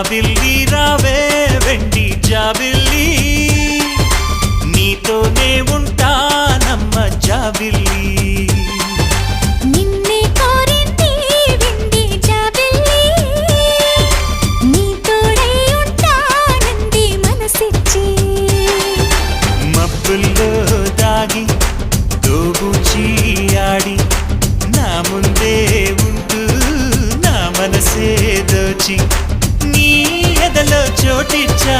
జాబిల్లి రావే వెండి జాబిల్లి. నీతోనే ఉంటానమ్మ జాబిల్లి. మబ్బుల్లో దాగి దోబూచి ఆడి నా ముందే ఉంటూ నా మనసే దోచి. నీ ఎదలో